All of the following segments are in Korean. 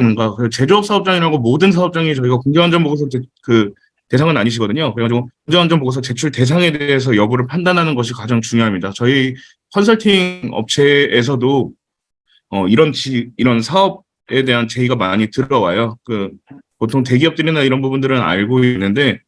뭔가 그 제조업 사업장이라고 모든 사업장이 저희가 공정안전 보고서 제- 그 대상은 아니시거든요. 그래가지고 공정안전 보고서 제출 대상에 대해서 여부를 판단하는 것이 가장 중요합니다. 저희 컨설팅 업체에서도 어, 이런 지, 이런 사업에 대한 제의가 많이 들어와요. 그 보통 대기업들이나 이런 부분들은 알고 있는데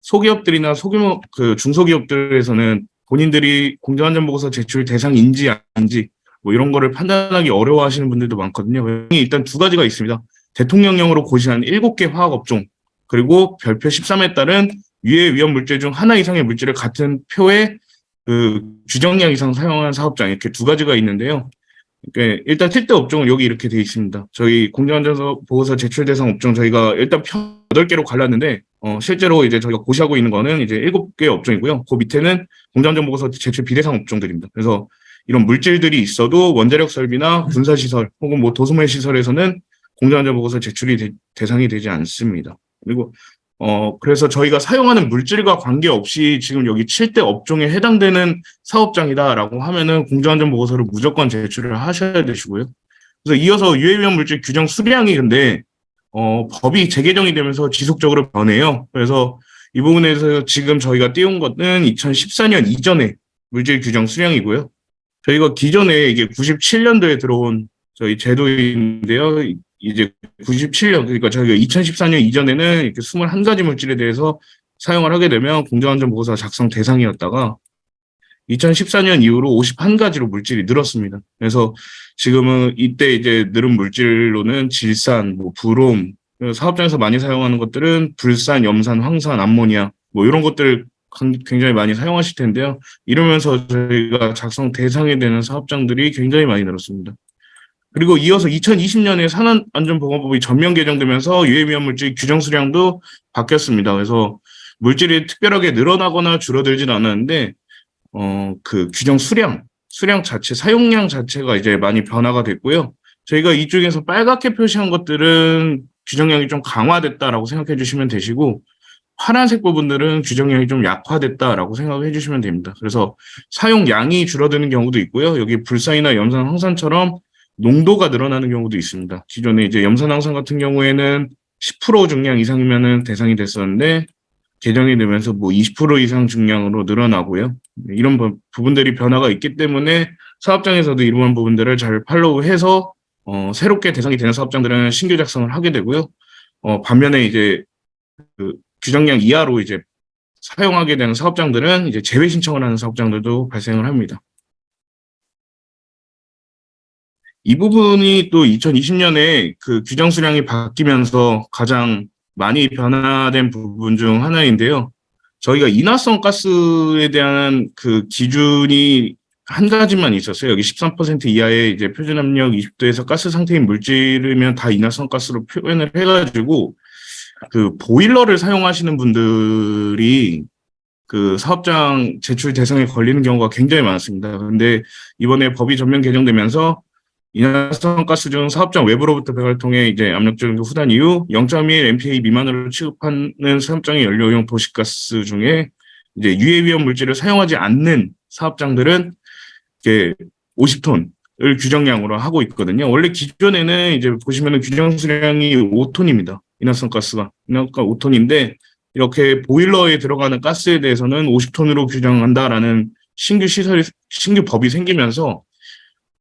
소기업들이나 소규모 그 중소기업들에서는 본인들이 공정안전보고서 제출 대상인지 아닌지 뭐 이런 거를 판단하기 어려워하시는 분들도 많거든요. 일단 두 가지가 있습니다. 대통령령으로 고시한 7개 화학 업종 그리고 별표 13에 따른 유해 위험 물질 중 하나 이상의 물질을 같은 표에 그 규정량 이상 사용한 사업장 이렇게 두 가지가 있는데요. 그러니까 일단 필대 업종은 여기 이렇게 돼 있습니다. 저희 공정안전서 보고서 제출 대상 업종 저희가 일단 편 8개로 갈랐는데 어, 실제로 이제 저희가 고시하고 있는 거는 이제 7개 업종이고요. 그 밑에는 공정안전 보고서 제출 비대상 업종들입니다. 그래서 이런 물질들이 있어도 원자력 설비나 군사 시설 혹은 뭐 도소매 시설에서는 공정안전 보고서 제출이 대, 대상이 되지 않습니다. 그리고 어 그래서 저희가 사용하는 물질과 관계없이 지금 여기 7대 업종에 해당되는 사업장이다라고 하면은 공정안전 보고서를 무조건 제출을 하셔야 되시고요. 그래서 이어서 유해위험 물질 규정 수량이 근데 어 법이 재개정이 되면서 지속적으로 변해요. 그래서 이 부분에서 지금 저희가 띄운 것은 2014년 이전에 물질 규정 수량이고요. 저희가 기존에 이게 97년도에 들어온 저희 제도인데요. 이제 97년, 그러니까 저희가 2014년 이전에는 이렇게 21가지 물질에 대해서 사용을 하게 되면 공정안전보고서 작성 대상이었다가 2014년 이후로 51가지로 물질이 늘었습니다. 그래서 지금은 이때 이제 늘은 물질로는 질산, 뭐 브롬, 사업장에서 많이 사용하는 것들은 불산, 염산, 황산, 암모니아 뭐 이런 것들 굉장히 많이 사용하실 텐데요. 이러면서 저희가 작성 대상이 되는 사업장들이 굉장히 많이 늘었습니다. 그리고 이어서 2020년에 산업안전보건법이 전면 개정되면서 유해위험 물질 규정 수량도 바뀌었습니다. 그래서 물질이 특별하게 늘어나거나 줄어들진 않았는데 어, 그 규정 수량, 수량 자체, 사용량 자체가 이제 많이 변화가 됐고요. 저희가 이쪽에서 빨갛게 표시한 것들은 규정량이 좀 강화됐다라고 생각해 주시면 되시고 파란색 부분들은 규정량이 좀 약화됐다라고 생각해 주시면 됩니다. 그래서 사용량이 줄어드는 경우도 있고요. 여기 불산이나 염산, 황산처럼 농도가 늘어나는 경우도 있습니다. 기존에 이제 염산, 황산 같은 경우에는 10% 중량 이상이면은 대상이 됐었는데 개정이 되면서 뭐 20% 이상 중량으로 늘어나고요. 이런 부, 부분들이 변화가 있기 때문에 사업장에서도 이러한 부분들을 잘 팔로우해서 어, 새롭게 대상이 되는 사업장들은 신규 작성을 하게 되고요. 어, 반면에 이제 그 규정량 이하로 이제 사용하게 되는 사업장들은 이제 제외 신청을 하는 사업장들도 발생을 합니다. 이 부분이 또 2020년에 그 규정 수량이 바뀌면서 가장 많이 변화된 부분 중 하나인데요. 저희가 인화성 가스에 대한 그 기준이 한 가지만 있었어요. 여기 13% 이하의 이제 표준 압력 20도에서 가스 상태인 물질이면 다 인화성 가스로 표현을 해가지고 그 보일러를 사용하시는 분들이 그 사업장 제출 대상에 걸리는 경우가 굉장히 많았습니다. 근데 이번에 법이 전면 개정되면서 인화성 가스 중 사업장 외부로부터 배관을 통해 이제 압력적인 후단 이후 0.1 MPa 미만으로 취급하는 사업장의 연료용 도시가스 중에 이제 유해 위험 물질을 사용하지 않는 사업장들은 이제 50톤을 규정량으로 하고 있거든요. 원래 기존에는 이제 보시면은 규정 수량이 5톤입니다. 인화성 가스가 인화가 5톤인데 이렇게 보일러에 들어가는 가스에 대해서는 50톤으로 규정한다라는 신규 시설이 신규 법이 생기면서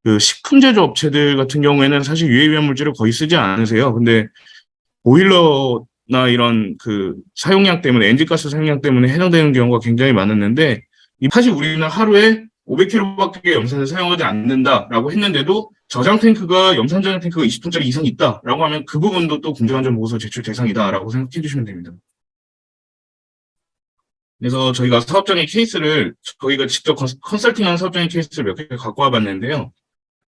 그 식품 제조 업체들 같은 경우에는 사실 유해 위험 물질을 거의 쓰지 않으세요. 근데 보일러나 이런 그 사용량 때문에 엔진 가스 사용량 때문에 해당되는 경우가 굉장히 많았는데 사실 우리는 하루에 500kg밖에 염산을 사용하지 않는다라고 했는데도 저장 탱크가 염산 저장 탱크가 20톤짜리 이상 있다라고 하면 그 부분도 또 공정안전 보고서 제출 대상이다라고 생각해 주시면 됩니다. 그래서 저희가 사업장의 케이스를 저희가 직접 컨설팅한 사업장의 케이스를 몇 개 갖고 와봤는데요.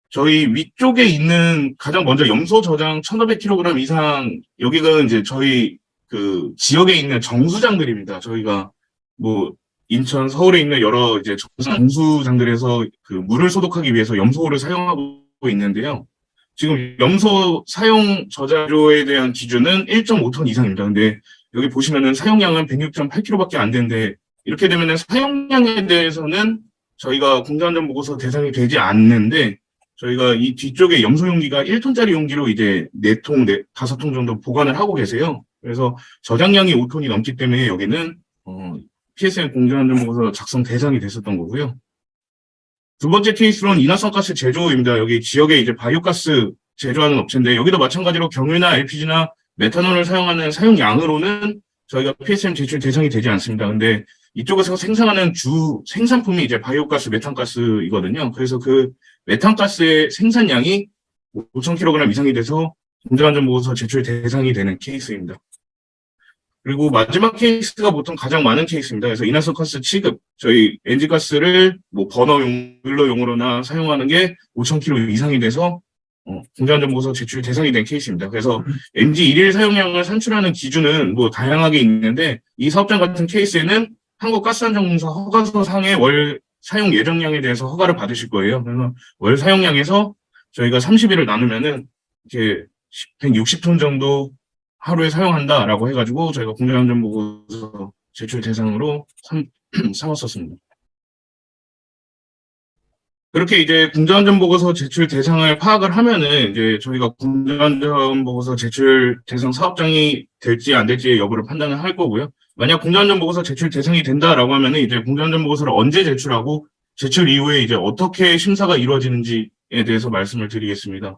저희 위쪽에 있는 가장 먼저 염소 저장 1,500kg 이상 여기가 이제 저희 그 지역에 있는 정수장들입니다. 저희가 뭐 인천, 서울에 있는 여러 이제 정수장들에서 그 물을 소독하기 위해서 염소를 사용하고 있는데요. 지금 염소 사용 저장료에 대한 기준은 1.5톤 이상입니다. 근데 여기 보시면은 사용량은 106.8kg밖에 안 되는데 이렇게 되면은 사용량에 대해서는 저희가 공정안전 보고서 대상이 되지 않는데 저희가 이 뒤쪽에 염소 용기가 1톤짜리 용기로 이제 4통, 4, 5통 정도 보관을 하고 계세요. 그래서 저장량이 5톤이 넘기 때문에 여기는 어, PSM 공정안전보고서 작성 대상이 됐었던 거고요. 두 번째 케이스로는 인화성가스 제조입니다. 여기 지역에 이제 바이오가스 제조하는 업체인데 여기도 마찬가지로 경유나 LPG나 메탄올을 사용하는 사용량으로는 저희가 PSM 제출 대상이 되지 않습니다. 근데 이쪽에서 생산하는 주 생산품이 이제 바이오가스, 메탄가스이거든요. 그래서 그 메탄가스의 생산량이 5,000kg 이상이 돼서 공정안전보고서 제출 대상이 되는 케이스입니다. 그리고 마지막 케이스가 보통 가장 많은 케이스입니다. 그래서 인화성 가스 취급, 저희 엔진가스를 뭐 버너용, 근로용으로나 사용하는 게 5,000kg 이상이 돼서 어, 공정안전보고서 제출 대상이 된 케이스입니다. 그래서 MG 일일 사용량을 산출하는 기준은 뭐 다양하게 있는데 이 사업장 같은 케이스에는 한국가스안전공사 허가서 상의 월 사용 예정량에 대해서 허가를 받으실 거예요. 그래서 월 사용량에서 저희가 30일을 나누면은 이렇게 160톤 정도 하루에 사용한다라고 해가지고 저희가 공정안전 보고서 제출 대상으로 삼, 삼았었습니다. 그렇게 이제 공정안전 보고서 제출 대상을 파악을 하면은 이제 저희가 공정안전 보고서 제출 대상 사업장이 될지 안 될지의 여부를 판단을 할 거고요. 만약 공정안전 보고서 제출 대상이 된다라고 하면은 이제 공정안전 보고서를 언제 제출하고 제출 이후에 이제 어떻게 심사가 이루어지는지에 대해서 말씀을 드리겠습니다.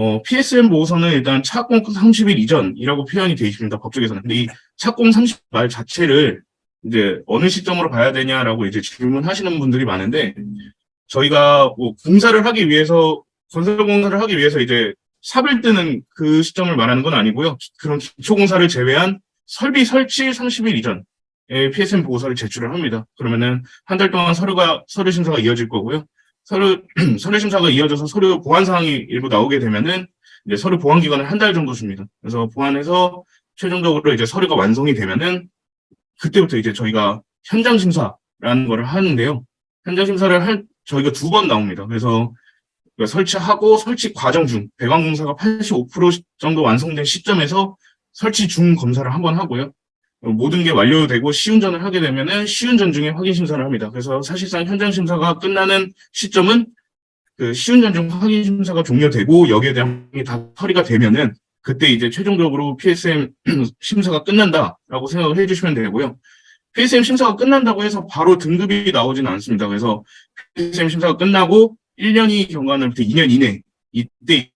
어, PSM 보고서는 일단 착공 30일 이전이라고 표현이 되어 있습니다. 법적에서는. 근데 이 착공 30일 말 자체를 이제 어느 시점으로 봐야 되냐라고 이제 질문하시는 분들이 많은데 저희가 뭐 공사를 하기 위해서 건설 공사를 하기 위해서 이제 삽을 뜨는 그 시점을 말하는 건 아니고요. 그런 기초 공사를 제외한 설비 설치 30일 이전에 PSM 보고서를 제출을 합니다. 그러면은 한 달 동안 서류가 서류 심사가 이어질 거고요. 서류 서류 심사가 이어져서 서류 보완 사항이 일부 나오게 되면은 이제 서류 보완 기간을 한 달 정도 줍니다. 그래서 보완해서 최종적으로 이제 서류가 완성이 되면은 그때부터 이제 저희가 현장 심사라는 거를 하는데요. 현장 심사를 할 저희가 두 번 나옵니다. 그래서 설치하고 설치 과정 중 배관 공사가 85% 정도 완성된 시점에서 설치 중 검사를 한 번 하고요. 모든 게 완료되고 시운전을 하게 되면은 시운전 중에 확인 심사를 합니다. 그래서 사실상 현장 심사가 끝나는 시점은 그 시운전 중 확인 심사가 종료되고 여기에 대한 게다 처리가 되면은 그때 이제 최종적으로 PSM 심사가 끝난다라고 생각을 해주시면 되고요. PSM 심사가 끝난다고 해서 바로 등급이 나오지는 않습니다. 그래서 PSM 심사가 끝나고 1년이 경과하는부터 2년 이내 이때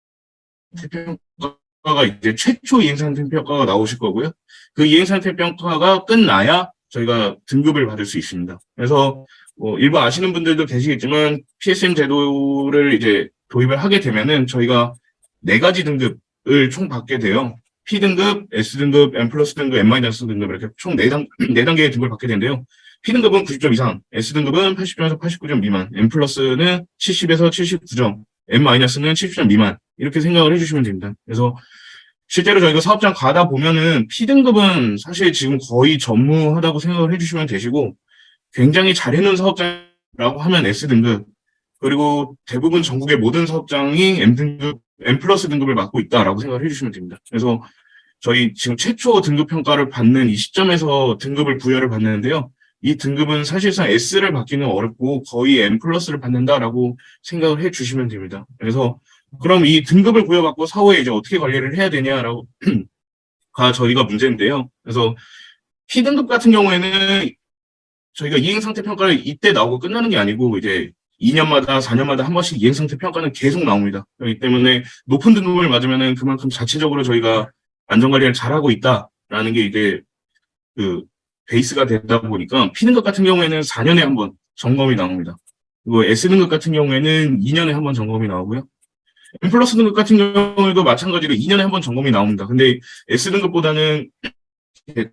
평가가 이제 최초 이행상태 평가가 나오실 거고요. 그 이행상태 평가가 끝나야 저희가 등급을 받을 수 있습니다. 그래서 뭐 일부 아시는 분들도 계시겠지만 PSM 제도를 이제 도입을 하게 되면은 저희가 네 가지 등급을 총 받게 돼요. P등급, S등급, M 플러스 등급, M 마이너스 등급 이렇게 총 4단, 4단계의 등급을 받게 되는데요. P등급은 90점 이상, S등급은 80점에서 89점 미만, M 플러스는 70에서 79점, M 마이너스는 70점 미만 이렇게 생각을 해주시면 됩니다. 그래서 실제로 저희가 사업장 가다 보면은 P등급은 사실 지금 거의 전무하다고 생각을 해주시면 되시고 굉장히 잘해놓은 사업장이라고 하면 S등급 그리고 대부분 전국의 모든 사업장이 M등급, M 플러스 등급을 맡고 있다라고 생각을 해주시면 됩니다. 그래서 저희 지금 최초 등급 평가를 받는 이 시점에서 등급을 부여를 받는데요. 이 등급은 사실상 S를 받기는 어렵고 거의 M 플러스를 받는다라고 생각을 해 주시면 됩니다. 그래서 그럼 이 등급을 부여받고 사후에 이제 어떻게 관리를 해야 되냐라고 가 저희가 문제인데요. 그래서 P등급 같은 경우에는 저희가 이행상태 평가를 이때 나오고 끝나는 게 아니고 이제 2년마다 4년마다 한 번씩 이행상태 평가는 계속 나옵니다. 그렇기 때문에 높은 등급을 맞으면은 그만큼 자체적으로 저희가 안전관리를 잘하고 있다라는 게 이제 그 베이스가 되다 보니까 P등급 같은 경우에는 4년에 한 번 점검이 나옵니다. 그리고 S등급 같은 경우에는 2년에 한 번 점검이 나오고요. M 플러스 등급 같은 경우에도 마찬가지로 2년에 한 번 점검이 나옵니다. 근데 S등급보다는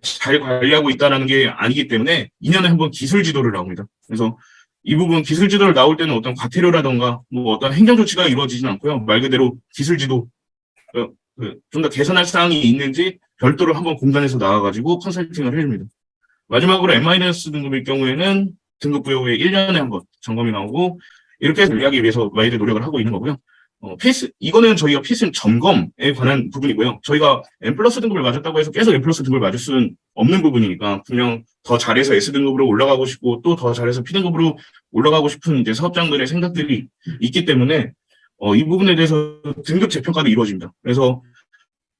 잘 관리하고 있다는 게 아니기 때문에 2년에 한 번 기술 지도를 나옵니다. 그래서 이 부분 기술 지도를 나올 때는 어떤 과태료라던가 뭐 어떤 행정 조치가 이루어지진 않고요. 말 그대로 기술 지도 어, 그, 좀더 개선할 사항이 있는지 별도로 한번 공단에서 나와가지고 컨설팅을 해줍니다. 마지막으로 M- 등급일 경우에는 등급 부여 후에 1년에 한 번 점검이 나오고 이렇게 해서 관리하기 위해서 많이들 노력을 하고 있는 거고요. 어, PS, 이거는 저희가 PSM 점검에 관한 부분이고요. 저희가 M 플러스 등급을 맞았다고 해서 계속 M 플러스 등급을 맞을 수는 없는 부분이니까 분명 더 잘해서 S 등급으로 올라가고 싶고 또 더 잘해서 P 등급으로 올라가고 싶은 이제 사업장들의 생각들이 있기 때문에 어, 이 부분에 대해서 등급 재평가도 이루어집니다. 그래서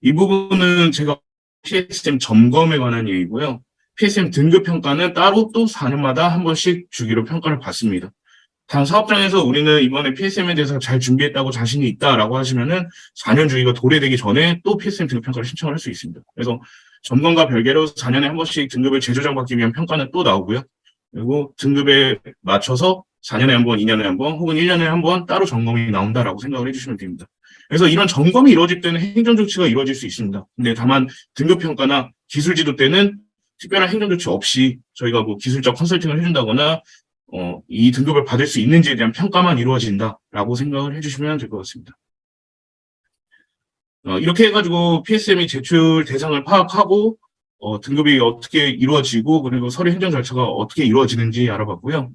이 부분은 제가 PSM 점검에 관한 얘기고요. PSM 등급 평가는 따로 또 4년마다 한 번씩 주기로 평가를 받습니다. 단 사업장에서 우리는 이번에 PSM에 대해서 잘 준비했다고 자신이 있다라고 하시면은 4년 주기가 도래되기 전에 또 PSM 등급 평가를 신청을 할 수 있습니다. 그래서 점검과 별개로 4년에 한 번씩 등급을 재조정받기 위한 평가는 또 나오고요. 그리고 등급에 맞춰서 4년에 한 번, 2년에 한 번, 혹은 1년에 한 번 따로 점검이 나온다라고 생각을 해주시면 됩니다. 그래서 이런 점검이 이루어질 때는 행정 조치가 이루어질 수 있습니다. 근데 다만 등급 평가나 기술 지도 때는 특별한 행정 조치 없이 저희가 뭐 기술적 컨설팅을 해준다거나 어, 이 등급을 받을 수 있는지에 대한 평가만 이루어진다라고 생각을 해주시면 될 것 같습니다. 어, 이렇게 해가지고 PSM이 제출 대상을 파악하고 어, 등급이 어떻게 이루어지고 그리고 서류 행정 절차가 어떻게 이루어지는지 알아봤고요.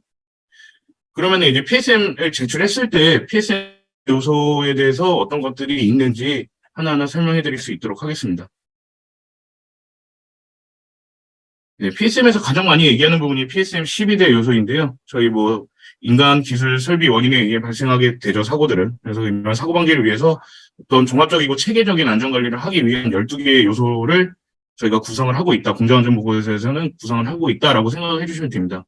그러면 이제 PSM을 제출했을 때 PSM 요소에 대해서 어떤 것들이 있는지 하나하나 설명해 드릴 수 있도록 하겠습니다. 네, PSM에서 가장 많이 얘기하는 부분이 PSM 12대 요소인데요. 저희 뭐 인간 기술 설비 원인에 의해 발생하게 되죠, 사고들은. 그래서 이런 사고 방지를 위해서 어떤 종합적이고 체계적인 안전 관리를 하기 위한 12개의 요소를 저희가 구성을 하고 있다. 공정안전보고서에서는 구성을 하고 있다라고 생각해 주시면 됩니다.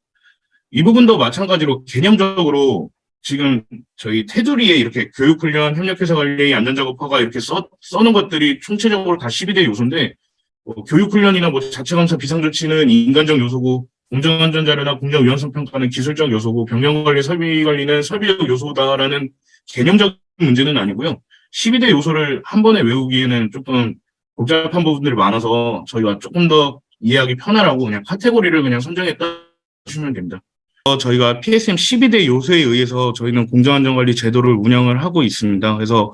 이 부분도 마찬가지로 개념적으로 지금 저희 테두리에 이렇게 교육훈련, 협력회사 관리, 안전작업화가 이렇게 써, 써는 것들이 총체적으로 다 12대 요소인데 뭐 교육훈련이나 뭐 자체감사 비상조치는 인간적 요소고 공정안전자료나 공정위험성 평가는 기술적 요소고 변경관리, 설비관리는 설비적 요소다라는 개념적 문제는 아니고요. 12대 요소를 한 번에 외우기에는 조금 복잡한 부분들이 많아서 저희가 조금 더 이해하기 편하라고 그냥 카테고리를 그냥 선정했다 주시면 됩니다. 어, 저희가 PSM 12대 요소에 의해서 저희는 공정안전관리 제도를 운영을 하고 있습니다. 그래서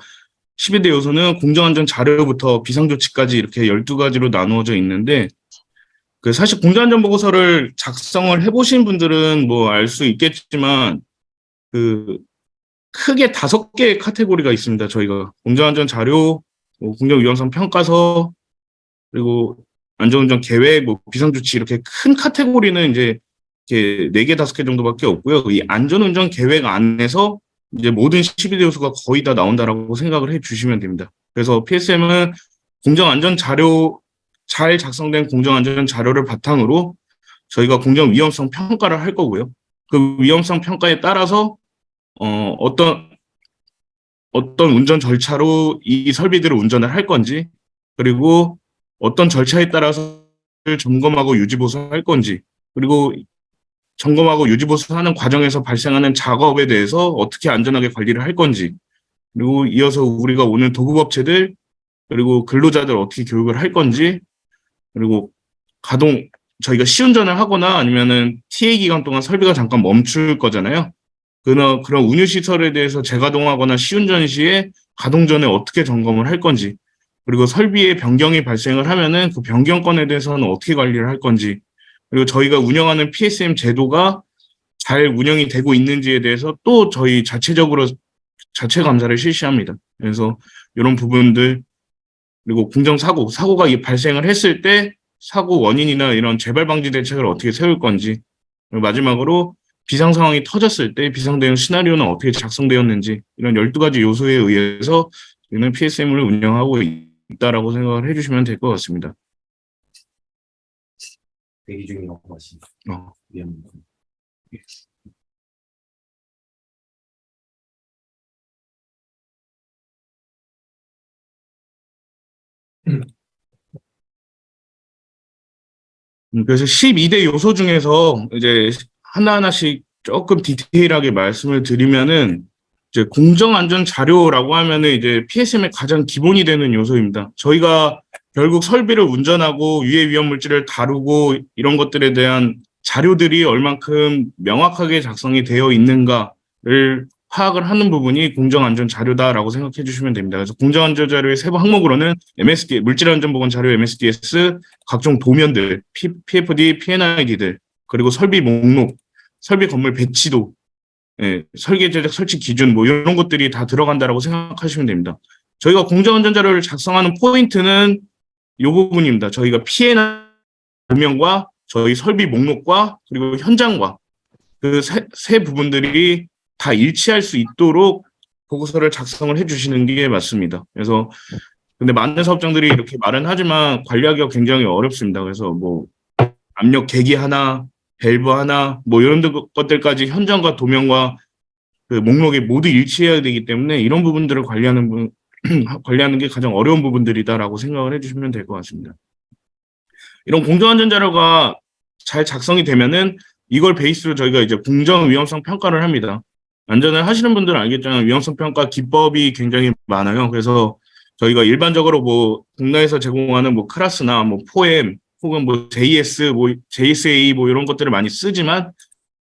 12대 요소는 공정안전 자료부터 비상조치까지 이렇게 12가지로 나누어져 있는데 그 사실 공정안전 보고서를 작성을 해보신 분들은 뭐 알 수 있겠지만 그 크게 다섯 개의 카테고리가 있습니다. 저희가 공정안전 자료, 뭐 공정위험성 평가서 그리고 안전운전 계획, 뭐 비상조치 이렇게 큰 카테고리는 이제 이렇게 네 개, 다섯 개 정도밖에 없고요. 이 안전운전 계획 안에서 이제 모든 12대 요소가 거의 다 나온다라고 생각을 해 주시면 됩니다. 그래서 PSM은 공정 안전 자료, 잘 작성된 공정 안전 자료를 바탕으로 저희가 공정 위험성 평가를 할 거고요. 그 위험성 평가에 따라서 어, 어떤 어떤 운전 절차로 이 설비들을 운전을 할 건지 그리고 어떤 절차에 따라서 점검하고 유지 보수할 건지 그리고 점검하고 유지 보수하는 과정에서 발생하는 작업에 대해서 어떻게 안전하게 관리를 할 건지 그리고 이어서 우리가 오는 도급업체들 그리고 근로자들 어떻게 교육을 할 건지 그리고 가동 저희가 시운전을 하거나 아니면은 TA 기간 동안 설비가 잠깐 멈출 거잖아요. 그런 그런 운유 시설에 대해서 재가동하거나 시운전 시에 가동 전에 어떻게 점검을 할 건지 그리고 설비의 변경이 발생을 하면은 그 변경권에 대해서는 어떻게 관리를 할 건지 그리고 저희가 운영하는 PSM 제도가 잘 운영이 되고 있는지에 대해서 또 저희 자체적으로 자체 감사를 실시합니다. 그래서 이런 부분들 그리고 공정 사고 사고가 이 발생을 했을 때 사고 원인이나 이런 재발 방지 대책을 어떻게 세울 건지 마지막으로 비상 상황이 터졌을 때 비상 대응 시나리오는 어떻게 작성되었는지 이런 12가지 요소에 의해서 저희는 PSM을 운영하고 있다라고 생각을 해주시면 될 것 같습니다. 대기 중이라고 하시 어. 미안합니다. 음, 그래서 12대 요소 중에서 이제 하나하나씩 조금 디테일하게 말씀을 드리면은 이제 공정안전 자료라고 하면은 이제 PSM의 가장 기본이 되는 요소입니다. 저희가 결국 설비를 운전하고 유해 위험 물질을 다루고 이런 것들에 대한 자료들이 얼만큼 명확하게 작성이 되어 있는가를 파악을 하는 부분이 공정안전 자료다라고 생각해 주시면 됩니다. 그래서 공정안전 자료의 세부 항목으로는 MSD, 물질안전보건 자료 MSDS, 각종 도면들, P, PFD, PNID들, 그리고 설비 목록, 설비 건물 배치도, 예, 설계 제작 설치 기준 뭐 이런 것들이 다 들어간다라고 생각하시면 됩니다. 저희가 공정안전 자료를 작성하는 포인트는 이 부분입니다. 저희가 피해나 도면과 저희 설비 목록과 그리고 현장과 그세 부분들이 다 일치할 수 있도록 보고서를 작성을 해주시는 게 맞습니다. 그래서 근데 많은 사업장들이 이렇게 말은 하지만 관리하기가 굉장히 어렵습니다. 그래서 뭐 압력 계기 하나, 밸브 하나, 뭐 이런 것들까지 현장과 도면과 그 목록에 모두 일치해야 되기 때문에 이런 부분들을 관리하는 분, 관리하는 게 가장 어려운 부분들이다라고 생각을 해주시면 될 것 같습니다. 이런 공정안전 자료가 잘 작성이 되면은 이걸 베이스로 저희가 이제 공정 위험성 평가를 합니다. 안전을 하시는 분들은 알겠지만 위험성 평가 기법이 굉장히 많아요. 그래서 저희가 일반적으로 뭐 국내에서 제공하는 뭐 클라스나 뭐 포엠 혹은 뭐 JS 뭐 JSA 뭐 이런 것들을 많이 쓰지만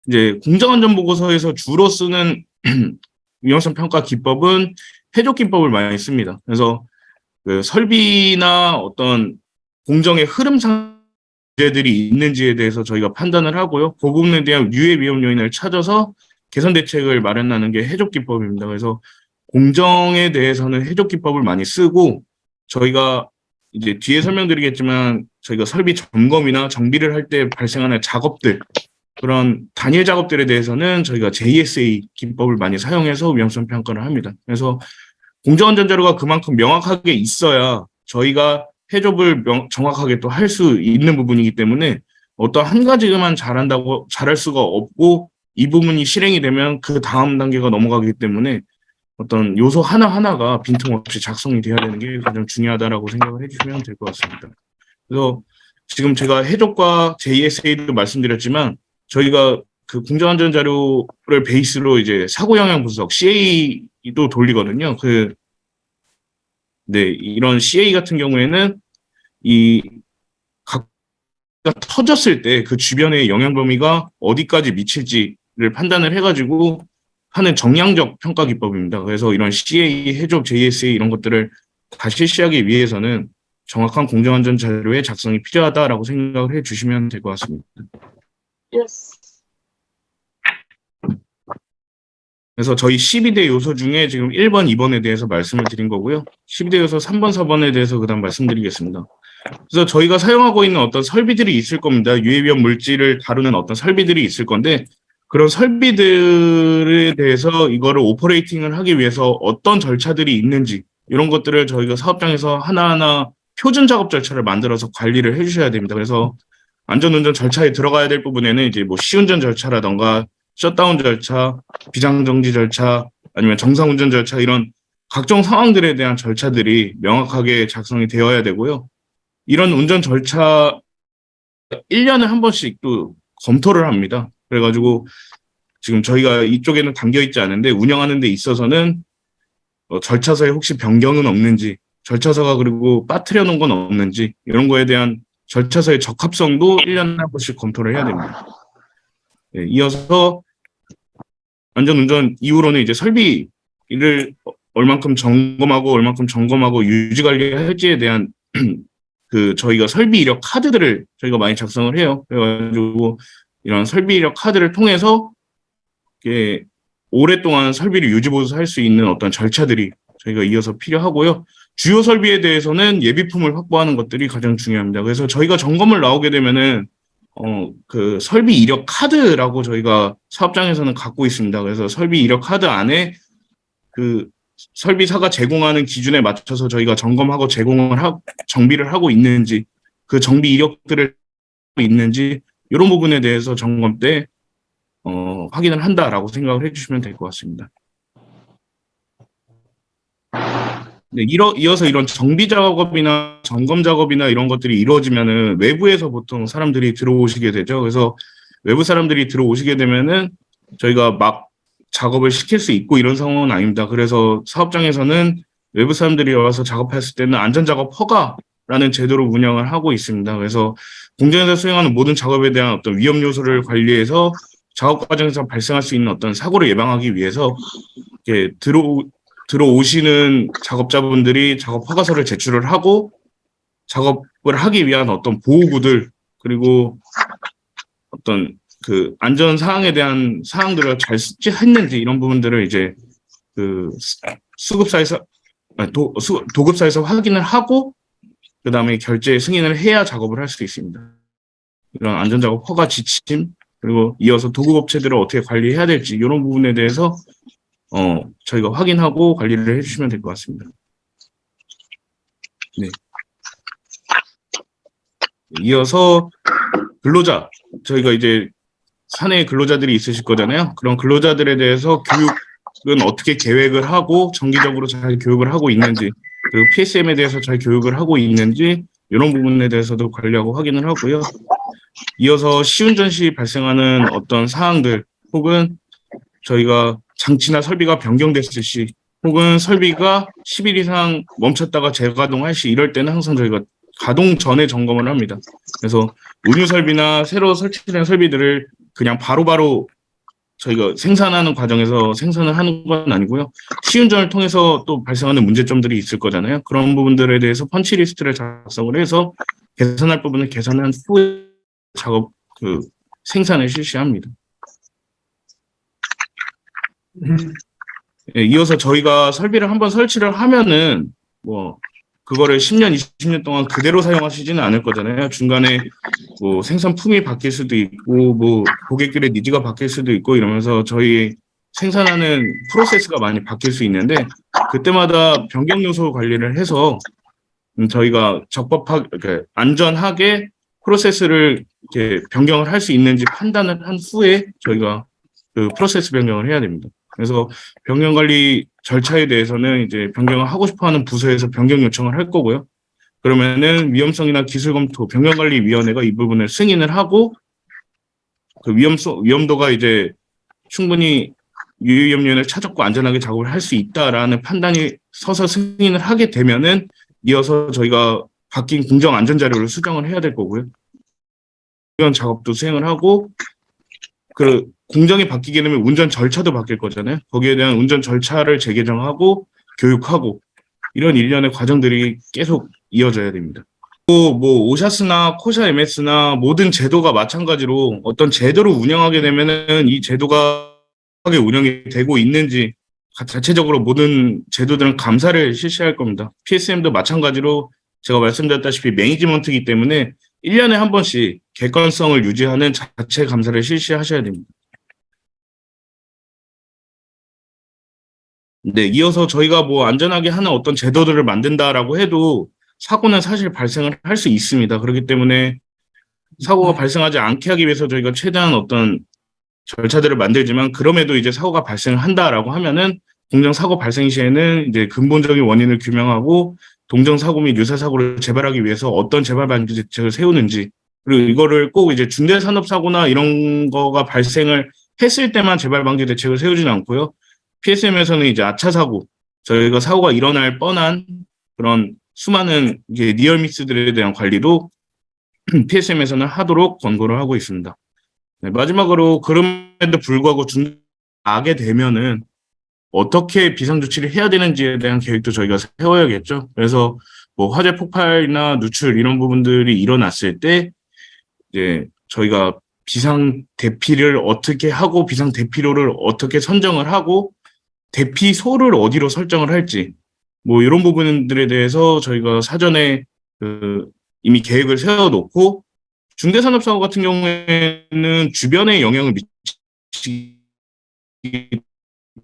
이제 공정안전 보고서에서 주로 쓰는 위험성 평가 기법은 해적 기법을 많이 씁니다. 그래서 그 설비나 어떤 공정의 흐름상 문제들이 있는지에 대해서 저희가 판단을 하고요. 그 부분에 대한 유해 위험 요인을 찾아서 개선 대책을 마련하는 게 해적 기법입니다. 그래서 공정에 대해서는 해적 기법을 많이 쓰고 저희가 이제 뒤에 설명드리겠지만 저희가 설비 점검이나 정비를 할 때 발생하는 작업들 그런 단일 작업들에 대해서는 저희가 JSA 기법을 많이 사용해서 위험성 평가를 합니다. 그래서 공정안전 자료가 그만큼 명확하게 있어야 저희가 해접을 명, 정확하게 또 할 수 있는 부분이기 때문에 어떤 한 가지만 잘한다고 잘할 수가 없고 이 부분이 실행이 되면 그 다음 단계가 넘어가기 때문에 어떤 요소 하나하나가 빈틈없이 작성이 돼야 되는 게 가장 중요하다라고 생각을 해주시면 될 것 같습니다. 그래서 지금 제가 해적과 JSA도 말씀드렸지만 저희가 그 공정안전 자료를 베이스로 이제 사고 영향 분석 CA 도 돌리거든요. 그 네, 이런 CA 같은 경우에는 이 각각 터졌을 때 그 주변의 영향 범위가 어디까지 미칠지를 판단을 해가지고 하는 정량적 평가 기법입니다. 그래서 이런 CA, 해적, JSA 이런 것들을 다 실시하기 위해서는 정확한 공정안전 자료의 작성이 필요하다라고 생각을 해 주시면 될 것 같습니다. Yes. 그래서 저희 12대 요소 중에 지금 1번, 2번에 대해서 말씀을 드린 거고요. 12대 요소 3번, 4번에 대해서 그 다음 말씀드리겠습니다. 그래서 저희가 사용하고 있는 어떤 설비들이 있을 겁니다. 유해위험 물질을 다루는 어떤 설비들이 있을 건데 그런 설비들에 대해서 이거를 오퍼레이팅을 하기 위해서 어떤 절차들이 있는지 이런 것들을 저희가 사업장에서 하나하나 표준 작업 절차를 만들어서 관리를 해주셔야 됩니다. 그래서 안전운전 절차에 들어가야 될 부분에는 이제 뭐 시운전 절차라던가 셧다운 절차, 비상정지 절차, 아니면 정상운전 절차 이런 각종 상황들에 대한 절차들이 명확하게 작성이 되어야 되고요. 이런 운전 절차 1년에 한 번씩 또 검토를 합니다. 그래가지고 지금 저희가 이쪽에는 담겨 있지 않은데 운영하는 데 있어서는 어, 절차서에 혹시 변경은 없는지, 절차서가 그리고 빠뜨려 놓은 건 없는지 이런 거에 대한 절차서의 적합성도 1년에 한 번씩 검토를 해야 됩니다. 네, 이어서 안전운전 이후로는 이제 설비를 얼만큼 점검하고 얼만큼 점검하고 유지 관리할지에 대한 그 저희가 설비 이력 카드들을 저희가 많이 작성을 해요. 그래가지고 이런 설비 이력 카드를 통해서 이게 오랫동안 설비를 유지 보수할 수 있는 어떤 절차들이 저희가 이어서 필요하고요. 주요 설비에 대해서는 예비품을 확보하는 것들이 가장 중요합니다. 그래서 저희가 점검을 나오게 되면은 어, 그 설비 이력 카드라고 저희가 사업장에서는 갖고 있습니다. 그래서 설비 이력 카드 안에 그 설비사가 제공하는 기준에 맞춰서 저희가 점검하고 제공을 하고 정비를 하고 있는지 그 정비 이력들을 있는지 이런 부분에 대해서 점검 때 어, 확인을 한다라고 생각을 해주시면 될 것 같습니다. 네, 이러, 이어서 이런 정비 작업이나 점검 작업이나 이런 것들이 이루어지면은 외부에서 보통 사람들이 들어오시게 되죠. 그래서 외부 사람들이 들어오시게 되면은 저희가 막 작업을 시킬 수 있고 이런 상황은 아닙니다. 그래서 사업장에서는 외부 사람들이 와서 작업했을 때는 안전작업 허가라는 제도로 운영을 하고 있습니다. 그래서 공장에서 수행하는 모든 작업에 대한 어떤 위험 요소를 관리해서 작업 과정에서 발생할 수 있는 어떤 사고를 예방하기 위해서 이렇게 들어 들어오시는 작업자분들이 작업 허가서를 제출을 하고 작업을 하기 위한 어떤 보호구들 그리고 어떤 그 안전 사항에 대한 사항들을 잘 숙지했는지 이런 부분들을 이제 그 수급사에서 도, 수, 도급사에서 확인을 하고 그 다음에 결제 승인을 해야 작업을 할 수 있습니다. 이런 안전작업 허가 지침 그리고 이어서 도급업체들을 어떻게 관리해야 될지 이런 부분에 대해서 어, 저희가 확인하고 관리를 해주시면 될 것 같습니다. 네. 이어서 근로자, 저희가 이제 사내 근로자들이 있으실 거잖아요. 그런 근로자들에 대해서 교육은 어떻게 계획을 하고 정기적으로 잘 교육을 하고 있는지, 그리고 PSM에 대해서 잘 교육을 하고 있는지, 이런 부분에 대해서도 관리하고 확인을 하고요. 이어서 시운전 시 발생하는 어떤 사항들, 혹은 저희가 장치나 설비가 변경됐을 시, 혹은 설비가 10일 이상 멈췄다가 재가동할 시, 이럴 때는 항상 저희가 가동 전에 점검을 합니다. 그래서 운유 설비나 새로 설치된 설비들을 그냥 바로 바로 저희가 생산하는 과정에서 생산을 하는 건 아니고요. 시운전을 통해서 또 발생하는 문제점들이 있을 거잖아요. 그런 부분들에 대해서 펀치 리스트를 작성을 해서 개선할 부분을 개선한 후에 작업 그 생산을 실시합니다. 예, 이어서 저희가 설비를 한번 설치를 하면은 뭐 그거를 10년, 20년 동안 그대로 사용하시지는 않을 거잖아요. 중간에 뭐 생산품이 바뀔 수도 있고 뭐 고객들의 니즈가 바뀔 수도 있고 이러면서 저희 생산하는 프로세스가 많이 바뀔 수 있는데 그때마다 변경 요소 관리를 해서 음, 저희가 적법하게 이렇게 안전하게 프로세스를 이렇게 변경을 할 수 있는지 판단을 한 후에 저희가 그 프로세스 변경을 해야 됩니다. 그래서 변경 관리 절차에 대해서는 이제 변경을 하고 싶어 하는 부서에서 변경 요청을 할 거고요. 그러면은 위험성이나 기술 검토 변경 관리 위원회가 이 부분을 승인을 하고 그 위험성 위험도가 이제 충분히 유유염료를 차적고 안전하게 작업을 할 수 있다라는 판단이 서서 승인을 하게 되면은 이어서 저희가 바뀐 공정 안전 자료를 수정을 해야 될 거고요. 이런 작업도 수행을 하고 그 공정이 바뀌게 되면 운전 절차도 바뀔 거잖아요. 거기에 대한 운전 절차를 재개정하고 교육하고 이런 일련의 과정들이 계속 이어져야 됩니다. 또 뭐 오샤스나 코샤 MS나 모든 제도가 마찬가지로 어떤 제도를 운영하게 되면은 이 제도가 하게 운영이 되고 있는지 자체적으로 모든 제도들은 감사를 실시할 겁니다. PSM도 마찬가지로 제가 말씀드렸다시피 매니지먼트이기 때문에 1년에 한 번씩 객관성을 유지하는 자체 감사를 실시하셔야 됩니다. 네, 이어서 저희가 뭐 안전하게 하는 어떤 제도들을 만든다라고 해도 사고는 사실 발생을 할 수 있습니다. 그렇기 때문에 사고가 발생하지 않게 하기 위해서 저희가 최대한 어떤 절차들을 만들지만 그럼에도 이제 사고가 발생한다라고 하면은 공정 사고 발생 시에는 이제 근본적인 원인을 규명하고 동정 사고 및 유사 사고를 재발하기 위해서 어떤 재발 방지 대책을 세우는지 그리고 이거를 꼭 이제 중대 산업 사고나 이런 거가 발생을 했을 때만 재발 방지 대책을 세우지는 않고요. PSM에서는 이제 아차 사고 저희가 사고가 일어날 뻔한 그런 수많은 이제 니얼 미스들에 대한 관리도 PSM에서는 하도록 권고를 하고 있습니다. 네, 마지막으로 그럼에도 불구하고 중하게 되면은 어떻게 비상 조치를 해야 되는지에 대한 계획도 저희가 세워야겠죠. 그래서 뭐 화재 폭발이나 누출 이런 부분들이 일어났을 때 이제 저희가 비상 대피를 어떻게 하고 비상 대피로를 어떻게 선정을 하고 대피소를 어디로 설정을 할지 뭐 이런 부분들에 대해서 저희가 사전에 그 이미 계획을 세워놓고 중대산업사고 같은 경우에는 주변에 영향을 미치기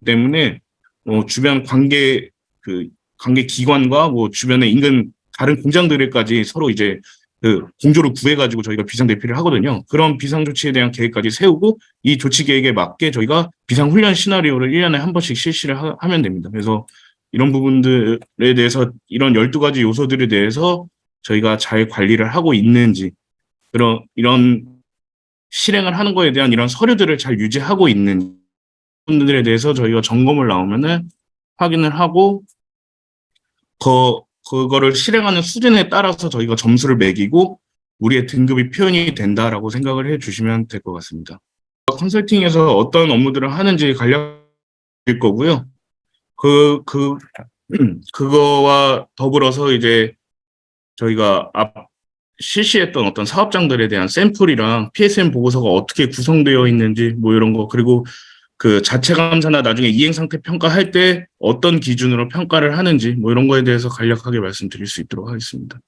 때문에 어, 주변 관계 그 관계 기관과 뭐 주변의 인근 다른 공장들에까지 서로 이제 그 공조를 구해가지고 저희가 비상 대피를 하거든요. 그런 비상 조치에 대한 계획까지 세우고 이 조치 계획에 맞게 저희가 비상 훈련 시나리오를 1년에 한 번씩 실시를 하, 면 됩니다. 그래서 이런 부분들에 대해서 이런 12가지 요소들에 대해서 저희가 잘 관리를 하고 있는지 그런 이런 실행을 하는 거에 대한 이런 서류들을 잘 유지하고 있는 분들에 대해서 저희가 점검을 나오면은 확인을 하고 그 그거를 실행하는 수준에 따라서 저희가 점수를 매기고 우리의 등급이 표현이 된다라고 생각을 해 주시면 될 것 같습니다. 컨설팅에서 어떤 업무들을 하는지 간략할 거고요. 그, 그, 그거와 더불어서 이제 저희가 앞 실시했던 어떤 사업장들에 대한 샘플이랑 PSM 보고서가 어떻게 구성되어 있는지 뭐 이런 거 그리고 그 자체 감사나 나중에 이행 상태 평가할 때 어떤 기준으로 평가를 하는지 뭐 이런 거에 대해서 간략하게 말씀드릴 수 있도록 하겠습니다.